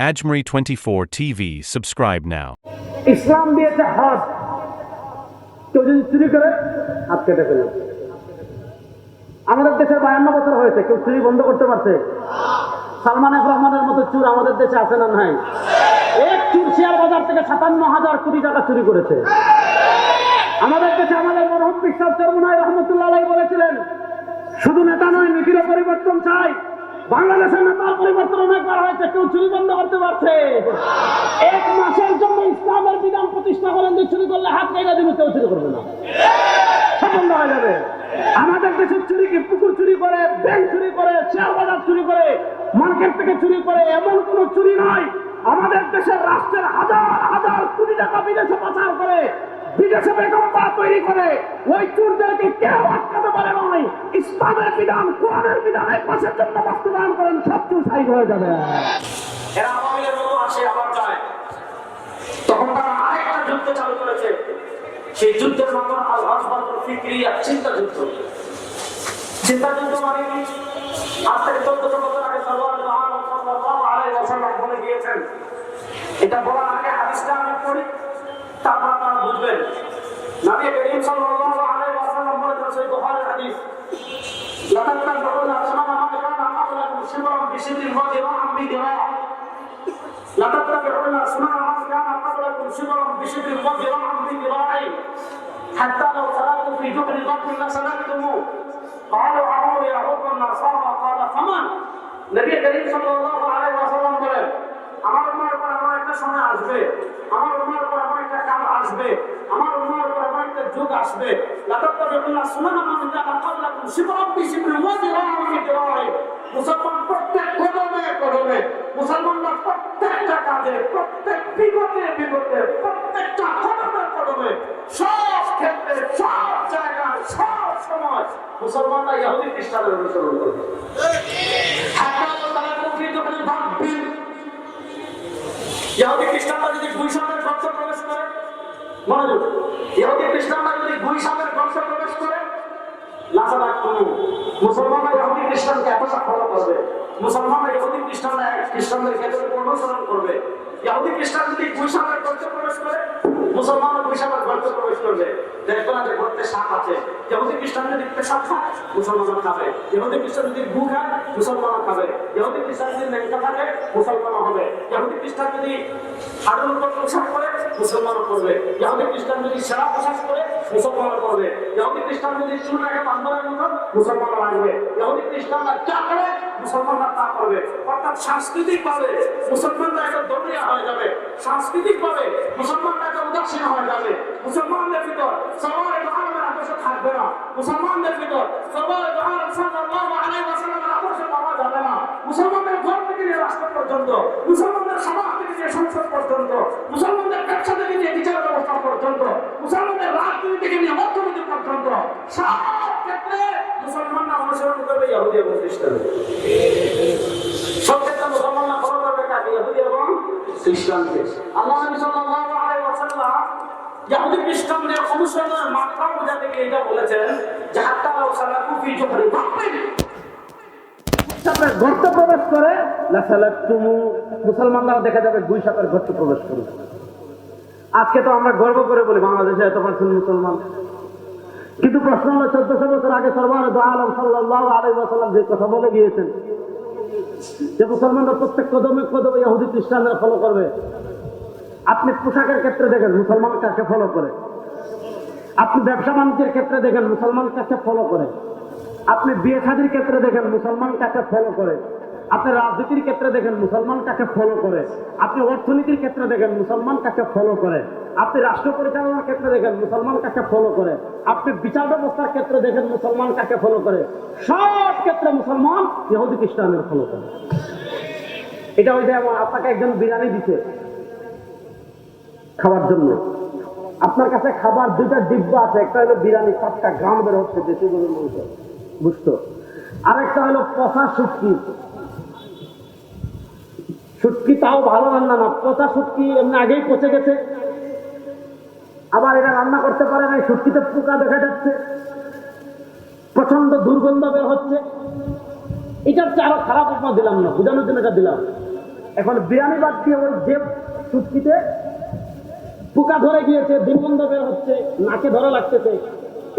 Ajmeri 24 TV. Subscribe now. ইসলাম দিয়েছে হজ কেউ যদি চুরি করে, হাত কেটে ফেলে আমাদের দেশের বায়ান্ন বছর হয়েছে, কেউ চুরি বন্ধ করতে পারছে? সালমান এফ রহমানের মতো চুর আমাদের দেশে আছে না নাই? এক চুর শেয়ার বাজার থেকে সাতান্ন হাজার কোটি টাকা চুরি করেছে। আমাদের দেশে আমাদের মরহম বিশ্বাস চরমনাই রহমতুল্লাহ বলেছিলেন, শুধু নেতা নয়, নীতিরও পরিবর্তন চাই। বাংলাদেশের নেতার পরিবর্তন অনেকবার হয়েছে, কেউ চুরি বন্ধ করতে পারছে। এক মাসের জন্য ইসলামের বিধান প্রতিষ্ঠা করেন যে চুরি করলে হাত কেটে দিবে, কেউ চুরি করবে না। হয়ে যাবে। আমাদের দেশের চুরি কি পুকুর চুরি করে, ব্যাংক চুরি করে শেয়ার বাজার চুরি করে, মার্কেট থেকে চুরি করে, এমন কোনো চুরি নয়। আমাদের দেশের রাষ্ট্রের হাজার হাজার কোটি টাকা বিদেশে পাচার করে, বিদেশে বেগম্বা তৈরি করে, ওই চুরদেরকে কেউ আটকাতে পারে নয় ইসলামের বিধান, কোরআনের বিধান এক মাসের জন্য বাস্তবায়ন করেন, সব সাইড হয়ে যাবে। এরা লীগের মতো আসে আবার যায় তখন তারা আরেকটা যুদ্ধ চালু করেছে। সেই যুদ্ধের হলো আল ফিকরিয়া চিন্তা যুদ্ধ চিন্তা যুদ্ধ মানে আজ থেকে চোদ্দশো বছর এটা বলার আগে হাদিসটা আমি পড়ি তারপর আপনারা বুঝবেন নবী করিম সাল্লাল্লাহু আলাইহি ওয়াসাল্লাম বলেছেন সেই বুখারীর হাদিস لقد تنظرون أسماء ما كان قبلكم شبرا بشبر وذراعا بذراع لقد تتبعون أسماء من كان قبلكم شبرا بشبر وذراعا بذراع حتى لو سلكوا في جحر ضب لسلكتموه قالوا عمرو يا رب النصارى قال فمن নবী করিম সাল্লাল্লাহু আলাইহি ওয়াসাল্লাম বলেন আমার উম্মার উপর এমন একটা সময় আসবে আমার উম্মার উপর এমন একটা কাল আসবে আমার উম্মার উপর এমন একটা যুগ আসবে। লাতাত্তা বিকুল্লাহ সুনানা মান ক্বাবলাকুম ওয়া মুসলমান প্রত্যেক কদমে কদমে মুসলমানরা প্রত্যেকটা কাজে প্রত্যেক বিগতে বিগতে প্রত্যেকটা কদমে কদমে সব ক্ষেত্রে সব জায়গায় সব সময় মুসলমানরা ইহুদি খ্রিস্টানের অনুসরণ করবে। ইহুদি খ্রিস্টানরা যদি গুইসামের গর্ত প্রবেশ করে, মনোযোগ ইহুদি খ্রিস্টানরা যদি গুইসামের গর্ত প্রবেশ করে লাসাদাক কোনো মুসলমানরা ইহুদি খ্রিস্টানকে এত সাফল্য করবে। মুসলমানরা ইহুদি খ্রিস্টানরা খ্রিস্টানদের ক্ষেত্রে অনুসরণ করবে। ইহুদি খ্রিস্টান যদি গুইসামের গর্ত প্রবেশ করে মুসলমানরা গুইসামের গর্ত প্রবেশ করবে। দেখবে না যে গর্তে সাপ আছে। ইহুদি খ্রিস্টান যদি পেশাব খায় মুসলমানরা খাবে। ইহুদি খ্রিস্টান যদি গু খায় মুসলমানরা খাবে। ইহুদি খ্রিস্টান যদি ন্যাংটা থাকে, মুসলমানও হবে। ইহুদি খ্রিস্টান যদি হাড়ুর উপর পোশাক করে মুসলমানও করবে ইহুদি খ্রিস্টান যদি সেরা পোশাক করে মুসলমানও করবে ইহুদি খ্রিস্টান যদি চুলটাকে বান্ধবের মতো মুসলমানও রাখবে ইহুদি খ্রিস্টানরা যা করে করবে অর্থাৎ সাংস্কৃতিক ভাবে মুসলমানরা একটা দমিয়া হয়ে যাবে, সাংস্কৃতিক ভাবে মুসলমানরা একটা উদাসীন হয়ে যাবে। মুসলমানদের ভিতর সবার ধর্মের আদর্শ থাকবে না। মুসলমানদের ভিতর সবার ধর্ম সাল্লাল্লাহু আলাইহি ওয়াসাল্লামের আদর্শ পাওয়া যাবে না। মুসলমানদের ঘর থেকে রাষ্ট্র পর্যন্ত, মুসলমানদের সমাজ থেকে সংসদ পর্যন্ত, মুসলমানদের ব্যবসা থেকে বিচার ব্যবস্থা পর্যন্ত, মুসলমানদের রাজনীতি থেকে নিয়ে অর্থনীতি পর্যন্ত সব ক্ষেত্রে মুসলমানরা অনুসরণ করবে ইহুদি এবং খ্রিস্টান। সব ক্ষেত্রে মুসলমানরা ফলো করবে কাকে ইহুদি এবং খ্রিস্টানকে আল্লাহ নবী সাল্লাল্লাহু আলাইহি ওয়াসাল্লাম ইহুদি খ্রিস্টানদের অনুসরণের মাত্রা বোঝাতে গিয়ে এটা বলেছেন যে, হাত্তা সালাকু ফি জুহরি গর্তে প্রবেশ করে মুসলমানরা দেখা যাবে দুই সাপের গর্তে প্রবেশ করবে। আজকে তো আমরা গর্ব করে বলি, বাংলাদেশে এত পার্সেন্ট মুসলমান কিন্তু প্রশ্ন হলো, চোদ্দশো বছর আগে সরবার আলম সাল্লাহ আলাই ওয়াসাল্লাম যে কথা বলে গিয়েছেন, যে মুসলমানরা প্রত্যেক কদমে কদমে ইহুদি খ্রিস্টানরা ফলো করবে, আপনি পোশাকের ক্ষেত্রে দেখেন মুসলমান কাকে ফলো করে। আপনি ব্যবসা বাণিজ্যের ক্ষেত্রে দেখেন মুসলমান কাকে ফলো করে। আপনি বিয়ে ক্ষেত্রে দেখেন মুসলমান কাকে ফলো করে। আপনি রাজনীতির ক্ষেত্রে দেখেন মুসলমান কাকে ফলো করে? আপনি অর্থনীতির ক্ষেত্রে দেখেন মুসলমান কাকে ফলো করে? আপনি রাষ্ট্র পরিচালনার ক্ষেত্রে দেখেন মুসলমান কাকে ফলো করে? আপনি বিচার ব্যবস্থার ক্ষেত্রে দেখেন মুসলমান কাকে ফলো করে? সব ক্ষেত্রে মুসলমান ইহুদি খ্রিস্টানের ফলো করে। এটা ওই যে আপনাকে একজন বিরিয়ানি দিছে খাওয়ার জন্য। আপনার কাছে খাবার দুইটা ডিব্বা আছে, একটা হলো বিরিয়ানি সাতটা গ্রাম বের হচ্ছে দেশি বুঝতো? আরেকটা হলো পচা শুটকি। শুটকি তাও ভালো রান্না না। পচা সুটকি এমনি আগেই পচে গেছে। আবার এটা রান্না করতে পারে না সুটকিতে পোকা দেখা যাচ্ছে। প্রচণ্ড দুর্গন্ধ বের হচ্ছে। এটার চেয়ে আরও খারাপ আপনার দিলাম না, বোঝানোর জন্য এটা দিলাম। এখন বিরিয়ানি বাদ দিয়ে ওই যে সুটকিতে পোকা ধরে গিয়েছে, দুর্গন্ধ বের হচ্ছে, নাকে ধরে লাগতেছে,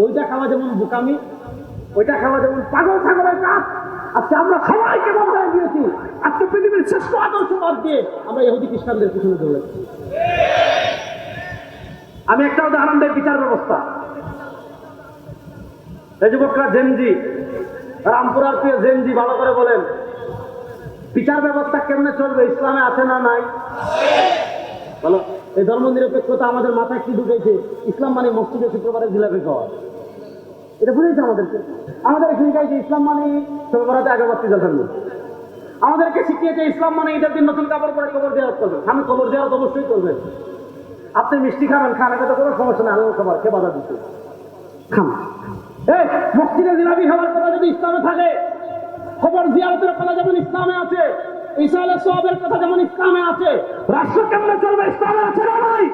ওইটা খাওয়া যেমন বোকামি, ওইটা খাওয়া যেমন পাগল ছাগলের কাজ। আজকে আমরা সবাইকে বন্ধ হয়ে গিয়েছি আজকে পৃথিবীর শ্রেষ্ঠ আদর্শ বাদ দিয়ে আমরা ইহুদি খ্রিস্টানদের পিছনে দৌড়াচ্ছি। আমি একটা উদাহরণ দেয় বিচার ব্যবস্থা। এই যুবকরা জেনজি রামপুরার প্রিয় জেনজি ভালো করে বলেন, বিচার ব্যবস্থা কেমনে চলবে, ইসলামে আছে না নাই? বলো, এই ধর্ম নিরপেক্ষতা আমাদের মাথায় কি ঢুকেছে? ইসলাম মানে মসজিদে শুক্রবারে জিলাপি খাওয়া। এটা বুঝেছে আমাদেরকে। আমাদের শিখাইছে ইসলাম মানে শুক্রবারে আগে বাড়তি দেখানো আমাদেরকে শিখিয়েছে ইসলাম মানে ঈদের দিন নতুন কাপড় পরে কবর দেওয়া করবে আমি কবর দেওয়া অবশ্যই করবেন আপনি মিষ্টি খাবেন, খান, এটা কোনো সমস্যা নেই আলাদা খাবার কে বাধা দিচ্ছে। খান। এই, মসজিদে জিলাপি খাবার কথা যদি ইসলামে থাকে খবর জিয়ারতের কথা যেমন ইসলামে আছে আলাইহিস সালামের কথা যেমন ইসলামে আছে, রাষ্ট্র কেমনে চলবে, ইসলামে আছে না নাই?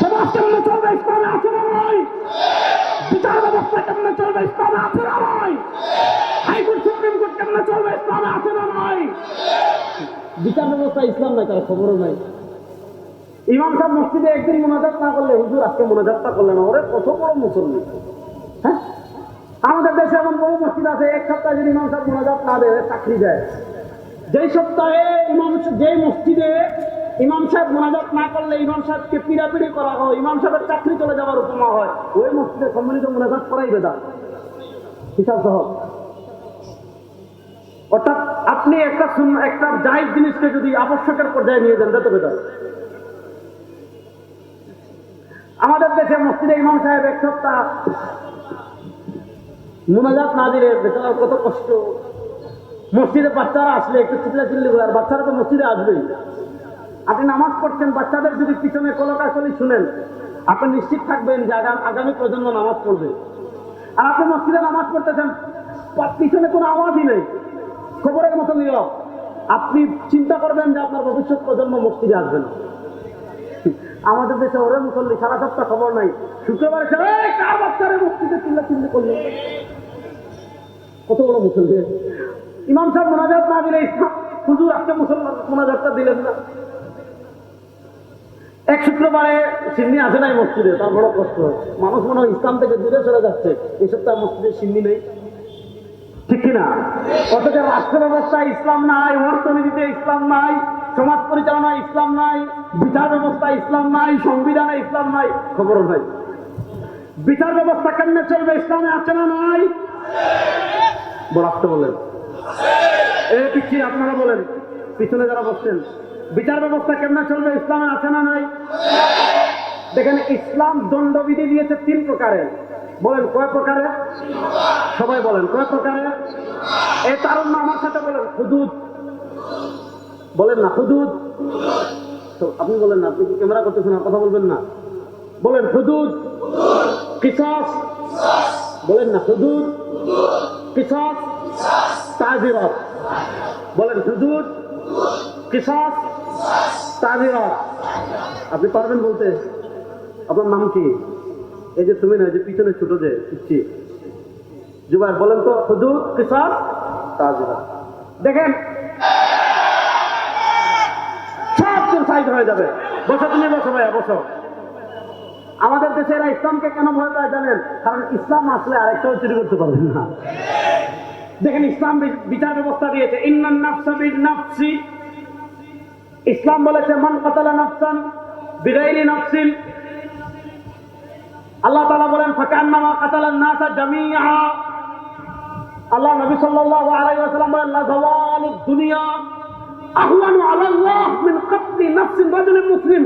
সমাজ কেমনে চলবে ইসলামে আছে না নাই বিচার ব্যবস্থা চলবে চলবে বিচার ব্যবস্থা ইসলাম নাই, তার খবরও নাই। ইমাম সাহেব মসজিদে একদিন মোনাজাত না করলে হুজুর আজকে মোনাজাতটা করলেন, ওরে কত বড় মুসল্লি। হ্যাঁ? আমাদের দেশে এমন বহু মসজিদ আছে, এক সপ্তাহে যদি ইমাম সাহেব মোনাজাত না দেয় চাকরি দেয়। যেই সপ্তাহে ইমাম যে মসজিদে ইমাম সাহেব মোনাজাত না করলে ইমাম সাহেবকে পিড়াপিড়ি করা হয়, ইমাম সাহেবের চাকরি চলে যাওয়ার উপমা হয়। ওই মসজিদে সম্মিলিত মোনাজাত করাই বেদা হিসাব সহ অর্থাৎ আপনি একটা একটা জাহিজ জিনিসকে যদি আবশ্যকের পর্যায়ে নিয়ে যান তো বেদা আমাদের দেশে মসজিদে ইমাম সাহেব এক সপ্তাহ মোনাজাত না দিলে বেচারা কত কষ্ট। মসজিদে বাচ্চারা আসলে একটু চিল্লা চিল্লি করে, আর বাচ্চারা তো মসজিদে আসবেই। আপনি নামাজ পড়ছেন বাচ্চাদের যদি পিছনে কলকাকলি শুনেন আপনি নিশ্চিত থাকবেন যে আগাম- প্রজন্ম নামাজ পড়বে। আর আপনি মসজিদে নামাজ পড়তেছেন পিছনে কোনো আওয়াজই নেই। খবরের মতো নীরব। আপনি চিন্তা করবেন যে আপনার ভবিষ্যৎ প্রজন্ম মসজিদে আসবে না। আমাদের দেশে ওরে মুসল্লি সারা সপ্তাহ খবর নাই। শুক্রবার এসে "এই, কার বাচ্চারে মসজিদে চিল্লা চিল্লি করল? কত বড় মুসল্লি। ইমাম সাহেব মোনাজাত না দিলে হুজুর আজকে মুসলমান মোনাজাতটা দিলেন না। এক শুক্রবারে সিন্নি আসে নাই মসজিদে, তার বড় কষ্ট মানুষ মনে হয় ইসলাম থেকে দূরে চলে যাচ্ছে, এই সপ্তাহ মসজিদে সিন্নি নেই। ঠিক কিনা? অথচ রাষ্ট্র ব্যবস্থা ইসলাম নাই, অর্থনীতিতে ইসলাম নাই, সমাজ পরিচালনায় ইসলাম নাই, বিচার ব্যবস্থা ইসলাম নাই, সংবিধানে ইসলাম নাই খবর নাই। বিচার ব্যবস্থা কেমনে চলবে, ইসলামে আছে না নাই? বড় বলেন। এই পিছিয়ে আপনারা বলেন, পিছনে যারা বসছেন বিচার ব্যবস্থা কেমনে চলবে? ইসলামে আছে না নাই? দেখেন, ইসলাম দণ্ডবিধি দিয়েছে তিন প্রকারের বলেন, কয় প্রকারে? সবাই বলেন, কয় প্রকারে? এই তারুণ্য আমার সাথে বলেন, হুদুদ। বলেন না, হুদুদ। তো আপনি বলেন না, আপনি কি ক্যামেরা করতেছেন না কথা বলবেন না? বলেন, হুদুদ। কিসাস। বলেন না, হুদুদ। কিসাস। তাজিরত বলেন, হুদুদ। কিসাস। তাজিরত আপনি পারবেন বলতে? আপনার নাম কি? এই যে তুমি না যে পিছনে ছোট যে ইচ্ছি জুবাই বলেন তো হুদুদ কিসাস তাজিরত দেখেন। সব সাইড হয়ে যাবে। বসো তুমি, বসো ভাইয়া, বসো। আমাদের দেশে এরা ইসলামকে কেন ভয় পায় জানেন? কারণ ইসলাম আসলে আরেকটাও চুরি করতে পারবেন না। দেখেন, ইসলাম বিচার ব্যবস্থা দিয়েছে। ইন্নান নাফসা বিন নাফসি ইসলাম বলেছে, মান কাতালা নাফসান বিগাইরি নাফসিন। আল্লাহ তাআলা বলেন ফাকান্নামা কাতালান নাসা জামিআ। আল্লাহ নবী সাল্লাল্লাহু আলাইহি ওয়াসাল্লাম বলেন, লা যাওয়ালুদ দুনিয়া আহওয়ানু আলাল্লাহ মিন কাতলি নাফসিন রাজুলিন মুসলিম।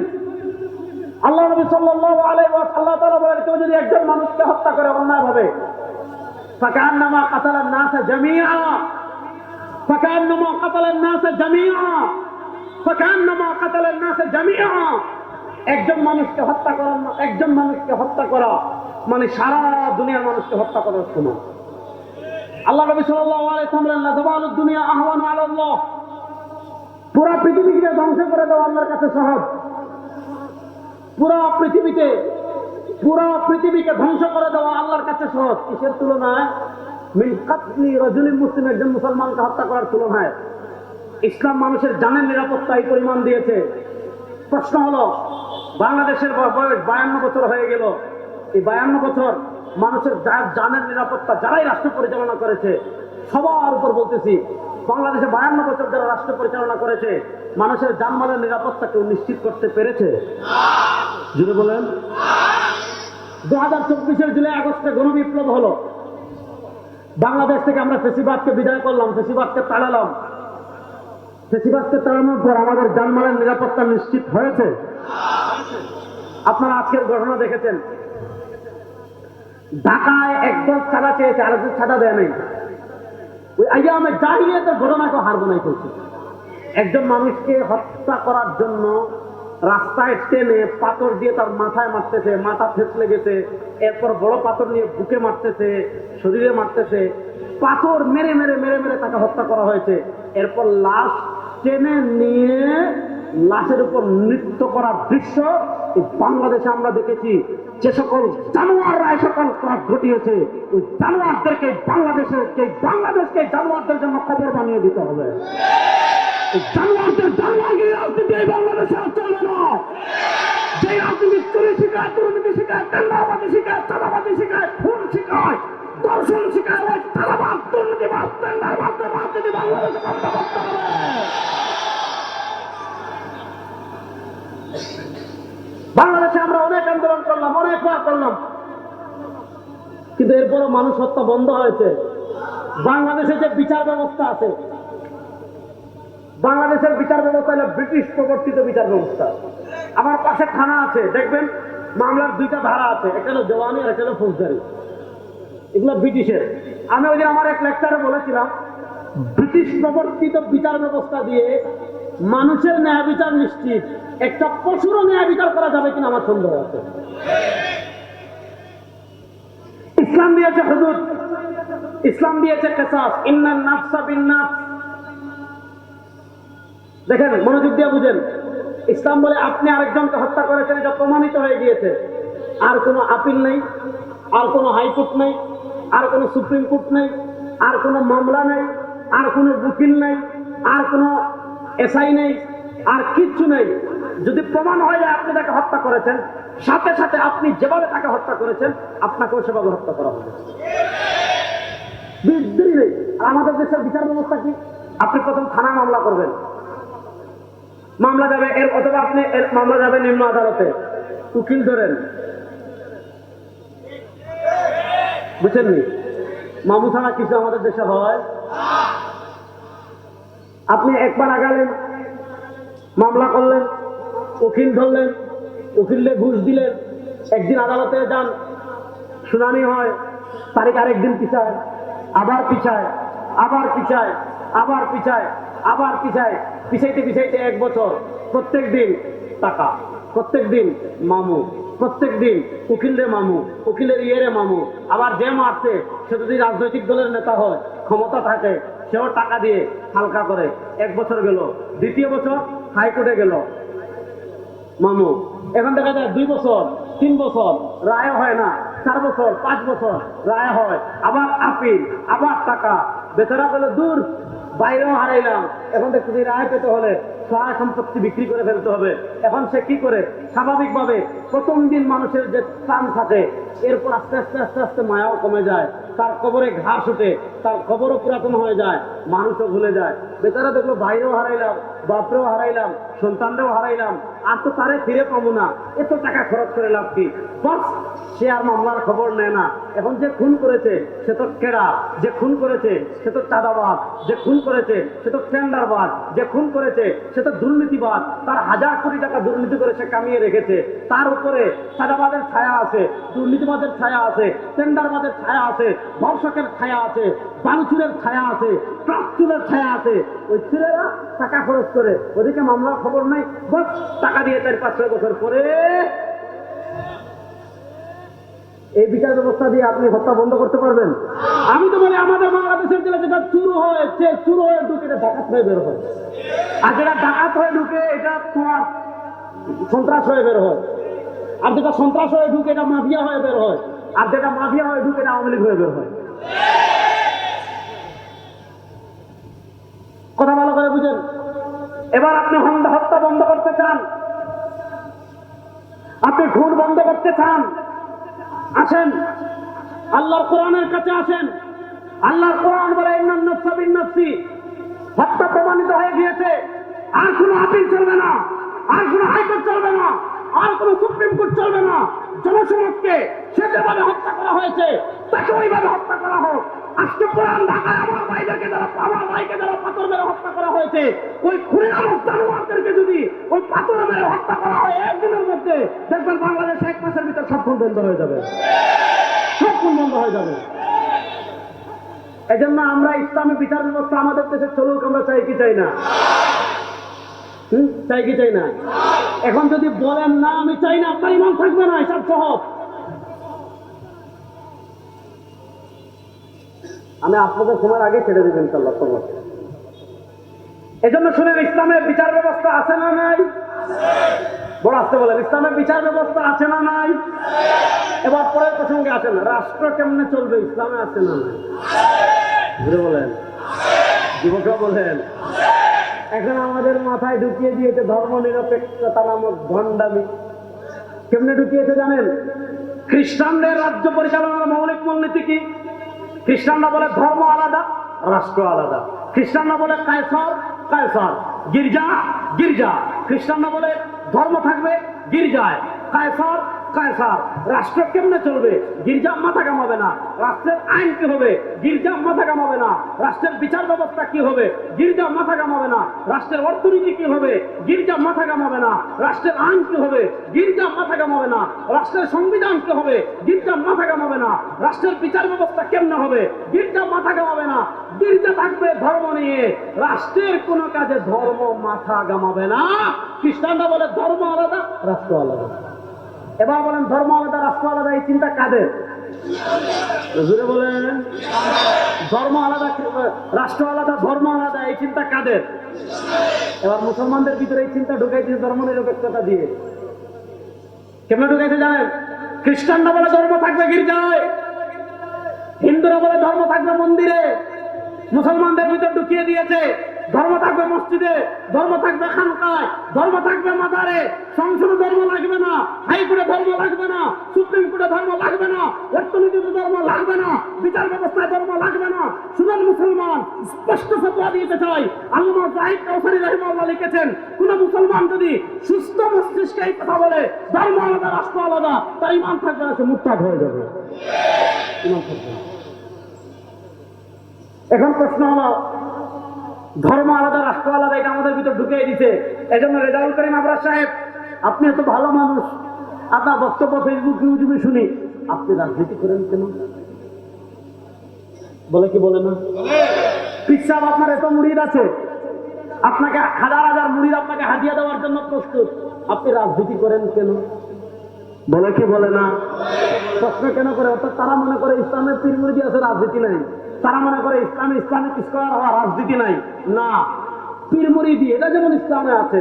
আল্লাহ নবী সাল্লাল্লাহু আলাইহি ওয়াসাল্লাম, আল্লাহ তাআলা বলেন, কেউ যদি একজন মানুষকে হত্যা করে অন্যায়ভাবে ফাকান্নামা কাতালান নাসা জামিআ। ফাকান্নামা কাতালান নাসা জামিআ। একজন মানুষকে হত্যা করা একজন মানুষকে হত্যা করা মানে সারা দুনিয়ার মানুষকে হত্যা করার সমান আল্লাহ নবী সাল্লাল্লাহু দুনিয়া আহওয়ানু পুরা পৃথিবীকে ধ্বংস করে দেওয়া আল্লাহর কাছে সহজ পুরা পৃথিবীতে পুরা পৃথিবীকে ধ্বংস করে দেওয়া আল্লাহর কাছে সহজ কিসের তুলনায়? মিন কাতলি মুসলিম, একজন মুসলমানকে হত্যা করার তুলনায়। ইসলাম মানুষের জানের নিরাপত্তা এই পরিমাণ দিয়েছে। প্রশ্ন হলো, বাংলাদেশের বয়স বায়ান্ন বছর হয়ে গেল। এই বায়ান্ন বছর মানুষের যার জানের নিরাপত্তা যারাই রাষ্ট্র পরিচালনা করেছে, সবার উপর বলতেছি, বাংলাদেশে বায়ান্ন বছর যারা রাষ্ট্র পরিচালনা করেছে, মানুষের জানমালের নিরাপত্তা কেউ নিশ্চিত করতে পেরেছে। জুড়ে বলেন। দু হাজার চব্বিশের জুলাই আগস্টে গণবিপ্লব হলো। বাংলাদেশ থেকে আমরা ফেসিবাদকে বিদায় করলাম, ফেসিবাদকে তাড়ালাম। আমাদের জানমালের নিরাপত্তা নিশ্চিত হয়েছে। আপনারা আজকের ঘটনা দেখেছেন। ঢাকায় একদল ছাড়া চেয়েছে, আরেকজন ছাড়া দেয় নাই। ওই আইয়া আমি দাঁড়িয়ে তো ঘটনাকে হারমোনাই করছি। একজন মানুষকে হত্যা করার জন্য রাস্তায় টেনে পাথর দিয়ে তার মাথায় মারতেছে, মাথা থেতলে গেছে, এরপর বড় পাথর নিয়ে বুকে মারতেছে, শরীরে মারতেছে। পাথর মেরে মেরে মেরে মেরে তাকে হত্যা করা হয়েছে। এরপর লাশ টেনে নিয়ে লাশের উপর নৃত্য করার দৃশ্য বাংলাদেশে আমরা দেখেছি। যে সকল জানোয়াররা, এ সকল কাজ ঘটিয়েছে। ওই জানোয়ারদেরকে বাংলাদেশে, এই বাংলাদেশকে জানোয়ারদের জন্য খবর বানিয়ে দিতে হবে। জানোয়ারদের জানোয়ারকে রাজনীতি এই বাংলাদেশে আর চলবে না। যে রাজনীতি চুরি শিখায়, দুর্নীতি শিখায়, টেন্ডারবাজি শিখায়, চাঁদাবাজি শিখায়, খুন শিখায় দুর্নীতিবাদ টেন্ডারবাদ রাজনীতি বাংলাদেশে হবে বাংলাদেশে আমরা অনেক আন্দোলন করলাম, অনেক করলাম। কিন্তু এরপরও মানুষ হত্যা বন্ধ হয়েছে। বাংলাদেশে যে বিচার ব্যবস্থা আছে, বাংলাদেশের বিচার ব্যবস্থা হলো ব্রিটিশ প্রবর্তিত বিচার ব্যবস্থা। আমার পাশে থানা আছে, দেখবেন, মামলার দুইটা ধারা আছে, একটা হলো জওয়ানি আর একটা হলো ফৌজদারি। এগুলো ব্রিটিশের। আমি ওই আমার এক লেকচারে বলেছিলাম, ব্রিটিশ প্রবর্তিত বিচার ব্যবস্থা দিয়ে মানুষের ন্যায় বিচার নিশ্চিত। একটা পশুরও ন্যায় বিচার করা যাবে কিনা আমার সন্দেহ আছে। ইসলাম দিয়েছে হুদুদ ইসলাম দিয়েছে কেসাস। ইন্নান নাফসা বিন নাফস দেখেন, মনোযোগ দিয়ে বুঝেন। ইসলাম বলে, আপনি আরেকজনকে হত্যা করেছেন, এটা প্রমাণিত হয়ে গিয়েছে। আর কোনো আপিল নেই, আর কোনো হাইকোর্ট নেই। আর কোনো সুপ্রিম কোর্ট নেই, আর কোনো মামলা নেই, আর কোনো উকিল নেই, আর কোনো এসআই নেই, আর কিচ্ছু নেই। যদি প্রমাণ হয় আপনি তাকে হত্যা করেছেন, সাথে সাথে আপনি যেভাবে তাকে হত্যা করেছেন, আপনাকেও সেভাবে হত্যা করা হবে। নেই। আর আমাদের দেশের বিচার ব্যবস্থা কি? আপনি প্রথম থানা মামলা করবেন। মামলা যাবে এর, অথবা আপনি মামলা যাবে নিম্ন আদালতে। উকিল ধরেন। বুঝছেননি মামু ছাড়া কিছু আমাদের দেশে হয়? আপনি একবার আগালেন, মামলা করলেন, উকিল ধরলেন উকিললে ঘুষ দিলেন, একদিন আদালতে যান, শুনানি হয়, তারিখ আরেকদিন পিছায়, আবার পিছায় আবার পিছায় আবার পিছায় আবার পিছায়, পিছাইতে পিছাইতে এক বছর প্রত্যেক দিন টাকা প্রত্যেক দিন মামু। প্রত্যেক দিন উকিলের মামু, উকিলের ইয়েরে মামু। আবার যে মারছে, সে যদি রাজনৈতিক দলের নেতা হয়, ক্ষমতা থাকে, সেও টাকা দিয়ে হালকা করে। এক বছর গেল, দ্বিতীয় বছর হাইকোর্টে গেল। মামু, এখন দেখা যায় দুই বছর, তিন বছর, রায় হয় না। চার বছর, পাঁচ বছর, রায় হয়। আবার আপিল, আবার টাকা। বেচারা বলে, দূর, বাইরেও হারাইলাম। এখন দেখছি রায় পেতে হলে সহায় সম্পত্তি বিক্রি করে ফেলতে হবে। এখন সে কি করে? স্বাভাবিকভাবে প্রথম দিন মানুষের যে প্রাণ থাকে এরপর আস্তে আস্তে আস্তে আস্তে মায়াও কমে যায়। তার কবরে ঘাস উঠে, তার কবরও পুরাতন হয়ে যায়, মানুষও ভুলে যায়। বেচারা দেখল বাইরেও হারাইলাম, বাপরেও হারাইলাম, সন্তানরাও হারাইলাম, আর তো তারে ফিরে পাবো না। এত টাকা খরচ করে লাভ কি? বস, সে আর মামলার খবর নেয় না। এখন যে খুন করেছে, সে তো কেড়া? যে খুন করেছে, সে তো চাঁদাবাদ যে খুন করেছে, সে তো টেন্ডারবাদ যে খুন করেছে, সে তো দুর্নীতিবাদ। তার হাজার কোটি টাকা দুর্নীতি করে সে কামিয়ে রেখেছে। তার উপরে চাঁদাবাদের ছায়া আছে, দুর্নীতিবাদের ছায়া আছে, টেন্ডারবাদের ছায়া আছে, ধর্ষকের ছায়া আছে, বালুচুরের ছায়া আছে ট্রাকচুরের ছায়া আছে। ওই ছেলেরা টাকা খরচ করে। ওদিকে মামলার খবর নাই, বস টাকা দিয়ে চার পাঁচ ছয় বছর পরে এই বিচার ব্যবস্থা দিয়ে আপনি হত্যা বন্ধ করতে পারবেন? আমি তো বলি, আমাদের বাংলাদেশের জেলা যেটা চুরু হয়েছে চুরু হয়ে ঢুকে এটা ডাকাত হয়ে বের হয়। আর যেটা ডাকাত হয়ে ঢুকে এটা তোমার সন্ত্রাস হয়ে বের হয়। আর যেটা সন্ত্রাস হয়ে ঢুকে এটা মাফিয়া হয়ে বের হয়। আর যেটা মাফিয়া হয়ে ঢুকে এটা আওয়ামী হয়ে বের হয়। কথা ভালো করে বুঝেন। এবার আপনি হত্যা বন্ধ করতে চান। আপনি ঘুর বন্ধ করতে চান। আসেন। আল্লাহর কোরআনের কাছে আসেন। আল্লাহর কোরআন বলে নাফসি হত্যা প্রমাণিত হয়ে গিয়েছে। আর কোনো আপিল চলবে না। আর কোনো হাইকোর্ট চলবে না। আর কোনো সুপ্রিম কোর্ট চলবে না। জনসমাজকে সে যেভাবে হত্যা করা হয়েছে। তাকে ওইভাবে হত্যা করা হোক। আজকে ঢাকায় আমার ভাইদেরকে যারা আমার ভাইকে যারা পাথর মেরে হত্যা করা হয়েছে, ওই জানোয়ারদেরকে যদি ওই পাথর মেরে হত্যা করা হয় একদিনের মধ্যে, দেখবেন বাংলাদেশ এক মাসের ভিতর সব বন্ধ হয়ে যাবে। সব বন্ধ হয়ে যাবে। আমরা ইসলামী বিচার ব্যবস্থা আমাদের দেশে চলুক, আমরা চাই কি চাই না? চাই কি চাই না? এখন যদি বলেন, না, আমি চাই না, আপনার ইমান থাকবে না এসব সহজ। আমি আপনাদের সময়ের আগে ছেড়ে দেবেন ইনশাল্লাহ সময় এজন্য শুনেন, ইসলামের বিচার ব্যবস্থা আছে না নাই? বড় আসতে বলেন, ইসলামের বিচার ব্যবস্থা আছে না নাই? এবার পরের প্রসঙ্গে আছে না রাষ্ট্র কেমনে চলবে, ইসলামে আছে না নাই? ঘুরে বলেন। যুবকরা বলেন, এখন আমাদের মাথায় ঢুকিয়ে দিয়েছে ধর্ম নিরপেক্ষতা নামক ভণ্ডামি। কেমনে ঢুকিয়েছে জানেন? খ্রিস্টানদের রাজ্য পরিচালনার মৌলিক মূলনীতি কি? খ্রিস্টানরা বলে ধর্ম আলাদা, রাষ্ট্র আলাদা। খ্রিস্টানরা বলে কায়সর কায়সর, গির্জা গির্জা। খ্রিস্টানরা বলে ধর্ম থাকবে গির্জায়। কায়সর কায়সার রাষ্ট্র কেমনে চলবে? গির্জা মাথা কামাবে না। রাষ্ট্রের আইন কি হবে? গির্জা মাথা কামাবে না। রাষ্ট্রের বিচার ব্যবস্থা কি হবে? গির্জা মাথা কামাবে না। রাষ্ট্রের অর্থনীতি কি হবে? গির্জা মাথা কামাবে না। রাষ্ট্রের আইন কি হবে? গির্জা মাথা কামাবে না। রাষ্ট্রের সংবিধান কি হবে? গির্জা মাথা কামাবে না। রাষ্ট্রের বিচার ব্যবস্থা কেমনে হবে? গির্জা মাথা কামাবে না। গির্জা থাকবে ধর্ম নিয়ে। রাষ্ট্রের কোনো কাজে ধর্ম মাথা গামাবে না। খ্রিস্টানরা বলে ধর্ম আলাদা, রাষ্ট্র আলাদা। এবার বলেন ধর্ম আলাদা, রাষ্ট্র আলাদা, এই চিন্তা কাদের? জুড়ে বলেন। ধর্ম আলাদা, রাষ্ট্র আলাদা, ধর্ম আলাদা, এই চিন্তা কাদের? এবার মুসলমানদের ভিতরে এই চিন্তা ঢুকাইছে ধর্ম নিরপেক্ষতা দিয়ে। কেমন ঢুকাইছে জানেন? খ্রিস্টানরা বলে ধর্ম থাকবে গির্জায়, হিন্দুরা বলে ধর্ম থাকবে মন্দিরে। মুসলমানদের ভিতর ঢুকিয়ে দিয়েছে। ধর্ম থাকবে মসজিদে, ধর্ম থাকবে খানকায়, ধর্ম থাকবে মাজারে, সংসদে ধর্ম লাগবে না, হাইকোর্টে ধর্ম লাগবে না, সুপ্রিম কোর্টে ধর্ম লাগবে না, অর্থনীতিতে ধর্ম লাগবে না, বিচার ব্যবস্থায় ধর্ম লাগবে না। সুতরাং মুসলমান, স্পষ্ট ফতোয়া দিতে চাই। আল্লামা জাহিদ কাউসারি রহিমাল্লাহ লিখেছেন, কোন মুসলমান যদি সুস্থ মস্তিষ্কে এই কথা বলে, ধর্ম আলাদা, রাষ্ট্র আলাদা, তার ইমান থাকবে না, সে মুক্তাদ হয়ে যাবে। এখন প্রশ্ন হলো ধর্ম আলাদা, রাষ্ট্র আলাদা, এটা আমাদের ভিতর ঢুকিয়ে দিতে এজন্য রেজাউল করিম আবরার সাহেব, আপনি এত ভালো মানুষ। আপনার বক্তব্য ফেসবুক ইউটিউবে শুনি। আপনি রাজনীতি করেন কেন? বলে কি বলে না? পিসাব আপনার এত মুড়িদ আছে। আপনাকে হাজার হাজার মুড়িদ আপনাকে হাদিয়া দেওয়ার জন্য প্রস্তুত। আপনি রাজনীতি করেন কেন? বলে কি বলে না? প্রশ্ন কেন করে? অর্থাৎ তারা মনে করে ইসলামের পীর মুড়িদি আছে, রাজনীতি নাই। তারা মনে করে ইসলামে ইসলামিক স্কলার হওয়া রাজনীতি নাই? না। পীর মুরিদি, এটা যেমন ইসলামে আছে,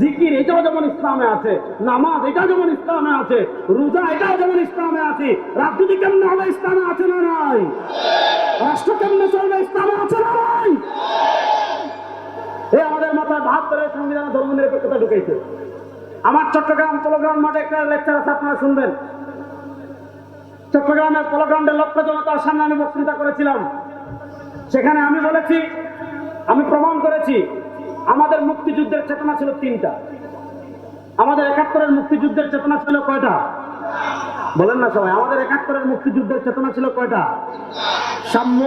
জিকির, এটাও যেমন ইসলামে আছে, নামাজ এটা যেমন ইসলামে আছে, রোজা, এটাও যেমন ইসলামে আছে, রাজনীতি কেমনে হবে, ইসলামে আছে না নাই? রাষ্ট্র কেমনে চলবে, ইসলামে আছে না নাই? এই আমাদের মাথায় বাহাত্তরের সংবিধানে ধর্ম নিরপেক্ষতা ঢুকেছে। আমার চট্টগ্রাম পলগ্রাম মাঠে একটা লেকচার আছে, আপনারা শুনবেন। চট্টগ্রামের পলগ্রামে লক্ষ জনতার সামনে আমি বক্তৃতা করেছিলাম। সেখানে আমি বলেছি, আমি প্রমাণ করেছি, আমাদের মুক্তিযুদ্ধের চেতনা ছিল তিনটা। আমাদের একাত্তরের মুক্তিযুদ্ধের চেতনা ছিল কয়টা? বলেন না সবাই, আমাদের একাত্তরের মুক্তিযুদ্ধের চেতনা ছিল কয়টা? সাম্য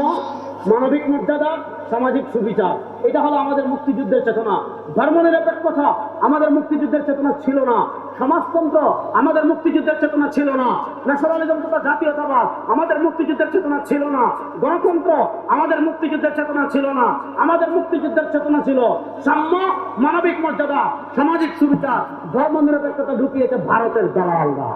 মানবিক মর্যাদা, সামাজিক সুবিচার। এটা হলো আমাদের মুক্তিযুদ্ধের চেতনা। ধর্ম নিরপেক্ষতা আমাদের মুক্তিযুদ্ধের চেতনা ছিল না। সমাজতন্ত্র আমাদের মুক্তিযুদ্ধের চেতনা ছিল না। ন্যাশনালিজম তথা জাতীয়তাবাদ আমাদের মুক্তিযুদ্ধের চেতনা ছিল না। গণতন্ত্র আমাদের মুক্তিযুদ্ধের চেতনা ছিল না। আমাদের মুক্তিযুদ্ধের চেতনা ছিল সাম্য, মানবিক মর্যাদা, সামাজিক সুবিচার। ধর্ম নিরপেক্ষতা ঢুকিয়েছে ভারতের দালালরা।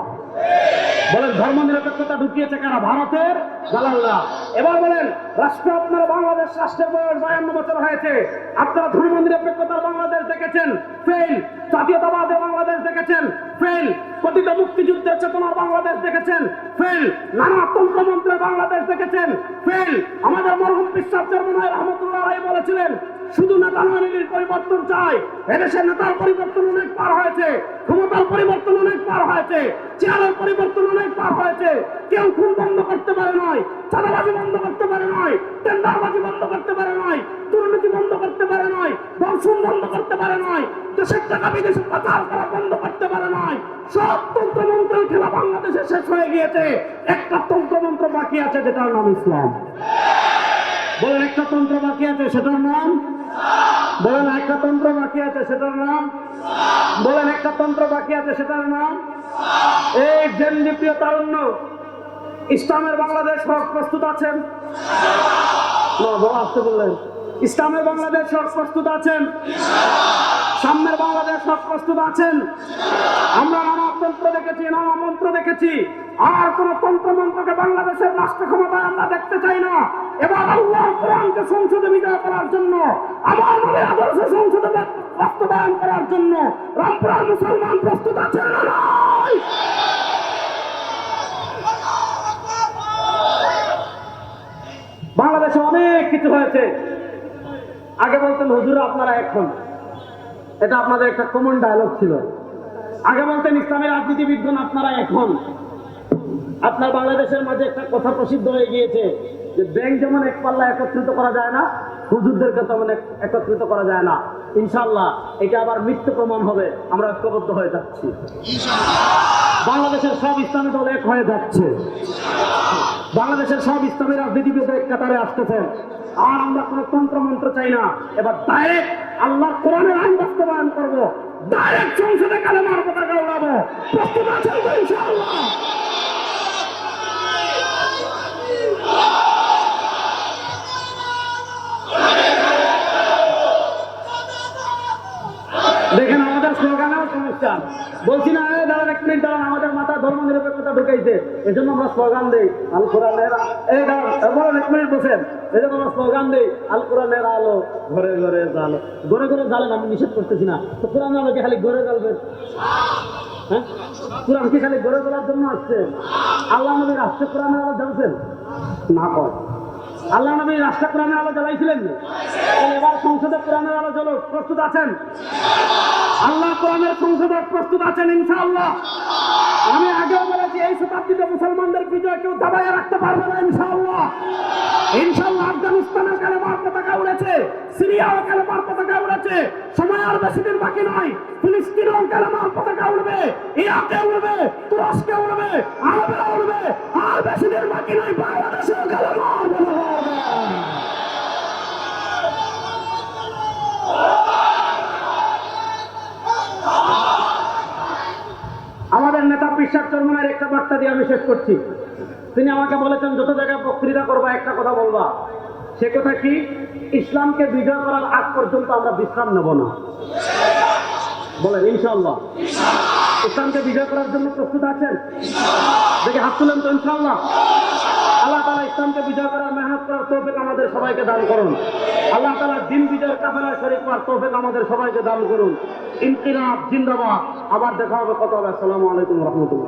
বলেন ধর্ম নিরপেক্ষতা ঢুকিয়েছে কারা? ভারতের দালালরা এবার বলেন, রাষ্ট্র আপনার বাংলাদেশ রাষ্ট্রের বয়স বায়ান্ন বছর হয়েছে। আপনারা ধর্ম নিরপেক্ষতার বাংলাদেশ দেখেছেন? ফেল। জাতীয়তাবাদের বাংলাদেশ দেখেছেন? ফেল। কথিত মুক্তিযুদ্ধের চেতনার বাংলাদেশ দেখেছেন? ফেল। নানা তন্ত্রমন্ত্রের বাংলাদেশ দেখেছেন? ফেল। আমাদের মরহুম বিশ্বাস চর্মনায় রহমতুল্লাহ বলেছিলেন শুধু নেতা নয় পরিবর্তন চাই। এদেশের নেতার পরিবর্তন অনেক পার হয়েছে, ক্ষমতার পরিবর্তন অনেক পার হয়েছে, চেয়ারের পরিবর্তন অনেক পার হয়েছে। কেউ খুন বন্ধ করতে পারে নয় চাঁদাবাজি বন্ধ করতে পারে নয় টেন্ডারবাজি বন্ধ করতে পারে নয় দুর্নীতি বন্ধ করতে পারে নয় দর্শন বন্ধ করতে পারে নয় দেশের টাকা বিদেশে পাচার করা বন্ধ করতে পারে নয় সব তন্ত্রমন্ত্রের খেলা বাংলাদেশে শেষ হয়ে গিয়েছে। একটা তন্ত্রমন্ত্র বাকি আছে, যেটার নাম ইসলাম। বলেন একটা তন্ত্র বাকি আছে, সেটার নাম? বলেন একটা তন্ত্র বাকি আছে, সেটার নাম? বলেন একটা তন্ত্র বাকি আছে, সেটার নাম? এই জেনজি প্রিয় তারুণ্য, ইসলামের বাংলাদেশ হক প্রস্তুত আছেন? আসতে বললেন। ইসলামের বাংলাদেশ হক প্রস্তুত আছেন? সামনের বাংলাদেশ হক প্রস্তুত আছেন? আমরা নানা তন্ত্র দেখেছি, নানা মন্ত্র দেখেছি। আর কোন তন্ত্র মন্ত্রকে বাংলাদেশের রাষ্ট্র ক্ষমতায় আমরা দেখতে চাই না। এবার আল্লাহ কোরআনকে সংসদে বিজয় করার জন্য, আমার নবীর আদর্শ সংসদে বাস্তবায়ন করার জন্য রামপুরার মুসলমান প্রস্তুত আছেন না নয়? বাংলাদেশে অনেক কিছু হয়েছে। আগে বলতেন, হুজুর, আপনারা এখন এটা আপনাদের একটা কমন ডায়লগ ছিল। আগে বলতেন, ইসলামের রাজনীতিবিদগণ, আপনারা এখন আপনার বাংলাদেশের মাঝে একটা কথা প্রসিদ্ধ হয়ে গিয়েছে যে ব্যাংক যেমন এক পাল্লা একত্রিত করা যায় না, হুজুরদেরকে তেমন একত্রিত করা যায় না। ইনশাল্লাহ এটা আবার মৃত্যু প্রমাণ হবে। আমরা ঐক্যবদ্ধ হয়ে যাচ্ছি। বাংলাদেশের সব ইসলামী দল এক হয়ে যাচ্ছে। বাংলাদেশের সব ইসলামী রাজনীতিবিদ এক কাতারে আসতেছেন। আর আমরা কোনো তন্ত্র মন্ত্র চাই না। এবার ডাইরেক্ট আল্লাহ কোরআনের আইন বাস্তবায়ন করব। ডাইরেক্ট সংসদে কালেমার পতাকা উড়াবো। প্রস্তুত ইনশাআল্লাহ? দেখেন আমাদের স্লোগানেও সমস্যা বলছি না দাঁড়ান এক মিনিট, দাঁড়ান, আমাদের মাথা ধর্ম নিরপেক্ষতা ঢুকাইছে। এই জন্য আমরা স্লোগান দিই, আল কোরআনের এক মিনিট বসেন। এই জন্য আমরা স্লোগান দিই, আল কোরআনের আলো, ঘরে ঘরে জালো ঘরে ঘরে জ্বালেন, আমি নিষেধ করতেছি না। তো কোরআন আলো কি খালি ঘরে জ্বালবেন হ্যাঁ? কোরআন কি খালি ঘরে জ্বালার জন্য আসছে? আল্লাহ নবী রাষ্ট্র কোরআনের আলো জ্বালছেন? না কয়। আল্লাহ নবী রাষ্ট্র কোরআনের আলো জ্বালাইছিলেন? এবার সংসদে কোরআনের আলো জ্বলো, প্রস্তুত আছেন? আল্লাহ কোরআনের সংসদে প্রস্তুত আছেন, ইনশাআল্লাহ। আমি আগেও বলেছি, এই শতাব্দীতে মুসলমানদের বিজয় কেউ দাবাইয়া রাখতে পারবে না, ইনশাআল্লাহ। ইনশাআল্লাহ আফগানিস্তানের কালেমার পতাকা উড়েছে সিরিয়াও কালেমার পতাকা উড়েছে সময় আর বেশি দিন বাকি নয়, ফিলিস্তিনেও কালেমার পতাকা উড়বে ইরাকে উড়বে, তুরস্কে উড়বে আরবে উড়বে, আর বেশি দিন বাকি নয় আমাদের নেতা বিশ্বাস চর্মনের একটা বার্তা দিয়ে আমি শেষ করছি। তিনি আমাকে বলেছেন, যত জায়গায় বক্তৃতা করবা, একটা কথা বলবা। সে কথা কি? ইসলামকে বিজয় করার আগ পর্যন্ত আমরা বিশ্রাম নেব না। বলেন ইনশাল্লাহ ইসলামকে বিজয় করার জন্য প্রস্তুত আছেন? দেখে, হাত তুলেন তো ইনশাল্লাহ আল্লাহ তালা ইসলামকে বিজয় করার মেহনত করার তৌফিক আমাদের সবাইকে দান করুন। আল্লাহ তালা দিন বিজয়ের কাফেলায় শরীর করার তৌফিক আমাদের সবাইকে দান করুন। ইনকিলাব, জিন্দাবাদ। আবার দেখা হবে কত হবে। আসসালামু আলাইকুম রহমতুল্লাহ।